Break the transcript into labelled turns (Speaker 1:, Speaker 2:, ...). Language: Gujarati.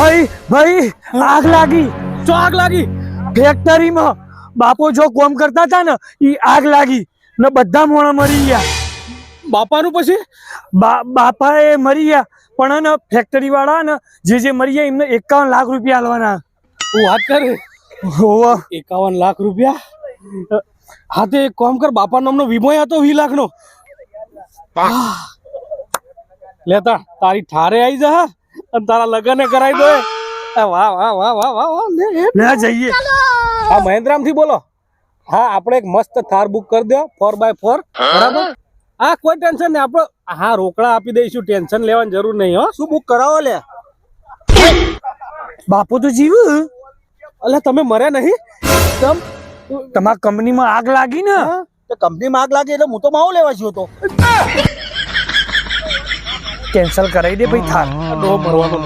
Speaker 1: ભાઈ ભાઈ આગ લાગી
Speaker 2: જો આગ લાગી?
Speaker 1: ફેક્ટરીમાં બાપો જો કોમ કરતા હતા ને એ આગ લાગી ને બધા મોણા મરી ગયા.
Speaker 2: બાપાનું પછી?
Speaker 1: બાપા એ મરી ગયા પણ હે ને ફેક્ટરી વાળા ને જે જે મરી ગયા એમને એકાવન લાખ રૂપિયા આલવાના.
Speaker 2: હું વાત કરે?
Speaker 1: હોવા.
Speaker 2: એકાવન લાખ રૂપિયા? હા તે એક કામ કર બાપા નામનો વીમો હતો વી લાખ નો લેતા તારી ઠારે આવી જા અને તારા લગન કરાવી દો વાહ વાહ વાહ વાહ વાહ વાહ. લે
Speaker 1: જઈએ.
Speaker 2: હા મહેન્દ્રામથી બોલો. હા આપણે એક મસ્ત થાર બુક કરી દો ફોર બાય ફોર બરાબર? હા કોઈ ટેન્શન નહીં. આપણે હા રોકડા આપી દઈશું. ટેન્શન લેવાની જરૂર નહીં હો. શું બુક કરાવો લે?
Speaker 1: બાપુ તો જીવ.
Speaker 2: અલે તમે મર્યા નહીં? તમ
Speaker 1: તમારા કંપનીમાં આગ લાગી ને?
Speaker 3: તો કંપનીમાં આગ લાગી એટલે હું તો માવો લેવા જ્યો તો.
Speaker 1: કેન્સલ કરાવી દે ભાઈ થાર
Speaker 2: ડો ભરવાનો